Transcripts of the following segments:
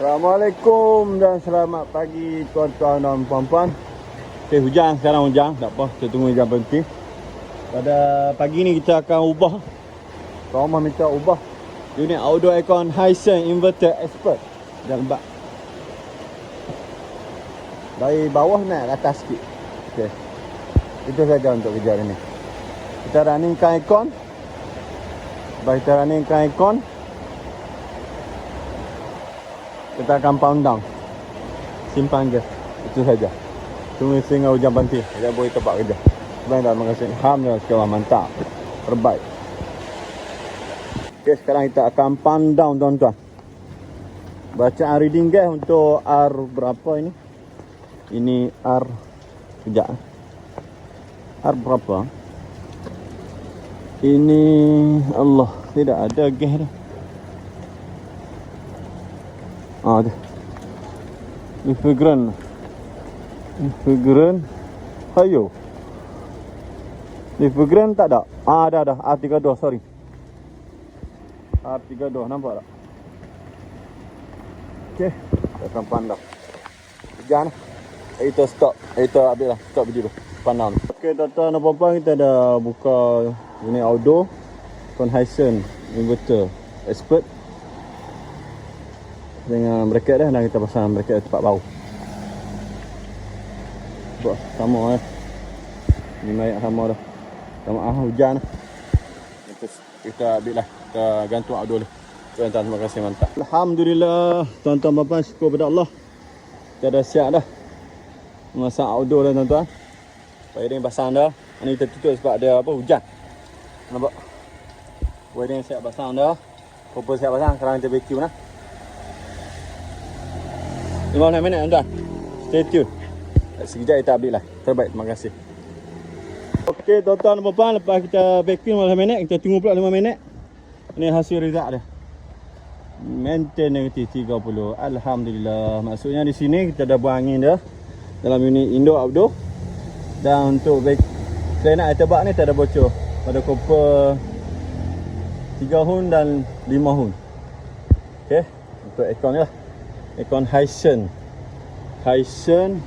Assalamualaikum dan selamat pagi tuan-tuan dan puan-puan. Okay, hujan sekarang hujan, tak apa, kita tunggu hujan berhenti. Pada pagi ni kita akan ubah. Rumah minta ubah unit outdoor aircon Hisense inverter expert dan lembab. Dari bawah naik ke atas sikit. Okey. Itu saja untuk kerja ni. Kita runningkan aircon. Lepas kita runningkan aircon, kita akan pound down. Simpan gas. Itu saja. Tunggu sehingga hujan berhenti. Kita boleh tempat kerja. Baik, terima kasih. Alhamdulillah sekarang mantap. Terbaik. Okay, sekarang kita akan pound down tuan-tuan. Bacaan reading gas untuk R berapa ini? Ini R Sekejap eh. R berapa? Ini Allah Tidak ada gas dah Ah, ada Refrigerant Refrigerant Hayo Refrigerant tak ada Ah, ada ada R32 sorry R32 nampak tak? Kita akan pandang Hujan kita stop. Kita habis lah. Stop video tu. Pandang. Okey, tuan-tuan dan puan kita dah buka unit outdoor. Hisense inverter expert. Dengan bracket dah dan kita pasang bracket tempat bau. Buat sama eh. Ni mayak sama dah. Tak maaf hujan lah. Kita, ambil lah. Kita gantung outdoor lah. Tuan-tuan terima kasih mantap. Alhamdulillah. Tuan-tuan puan syukur pada Allah. Kita dah siap dah masak outdoor dah tuan-tuan. Wiring pasang dah. Ini kita tutup sebab ada apa hujan. Nampak? Wiring siap pasang dah. Popor siap pasang. Sekarang kita vacuum lah. 15 minit tuan-tuan. Stay tune. Sekejap kita ambil lah. Terbaik. Terima kasih. Okey tuan-tuan dan puan Lepas kita vacuum 15 minit. Kita tunggu pula 5 minit. Ini hasil result dia. Maintain negatif 30. Alhamdulillah. Maksudnya di sini kita dah buang angin dah dalam unit indoor outdoor dan untuk kena air tebak ni tak ada bocor pada copper 3 hun dan 5 hun ok untuk aircon ni lah aircon Hisense Hisense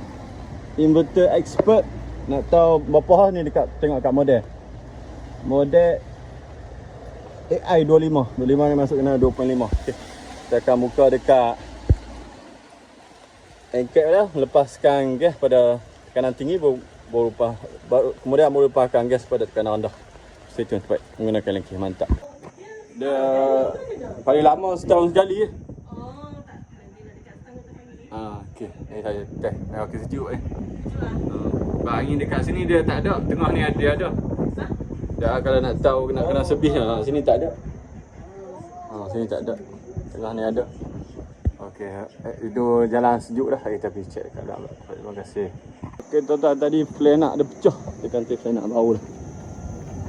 inverter expert. Nak tahu berapa ni dekat tengok kat model? Model AI 25 25 ni masuk kena 2.5 ok kita akan buka dekat engkep dah. Lepaskan gas pada tekanan tinggi baru, baru, baru kemudian baru lepaskan gas pada tekanan rendah. Stay tune cepat. Menggunakan lengkih mantap. Dia paling lama setahun sekali je Ah, okey. Eh saya teh. Eh okey sejuk eh. Ha. angin dekat sini dia tak ada. Tengah ni ada ada. Dah kalau nak tahu nak kena sebih lah. Sini tak ada. Ha, sini tak ada. Tengah ni ada. Okey, eh, itu jalan sejuk dah. Kita pergi check dekat dalam. Terima kasih. Okey, tuan-tuan tadi flare nak dia pecah. Dia kanti flare nak bau dah.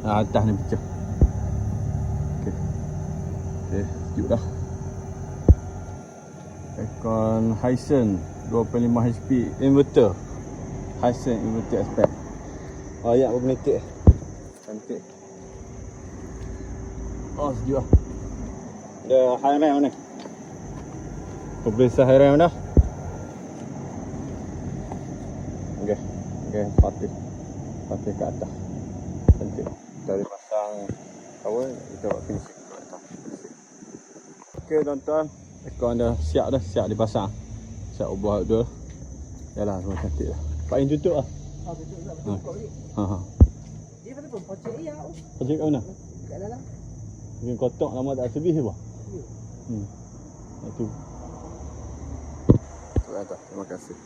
Nah, atas ni pecah. Okey. Okey, sejuk dah. Aircon Hisense 2.5 HP inverter. Hisense inverter aspek. Oh, ya magnetik. Cantik. Oh, sejuk lah. Ada high rem ni. Kompresor hairan dah. Okey. Okey, patih. Patih ke atas. Cantik. Ada pasang power, kita buat finishing kat atas. Okey, tuan-tuan. Aircon dah siap dah, siap dipasang. Siap ubah outdoor. Yalah, semua cantik dah. Pak In tutup lah. Ha, tutup juga. Ha. Buka balik. Ha ha. Dia pada pun pocek ya. Projek kat mana? Kat dalam. Mungkin kotak lama tak sebih ke apa? Ya. Hmm. Itu. Terima kasih.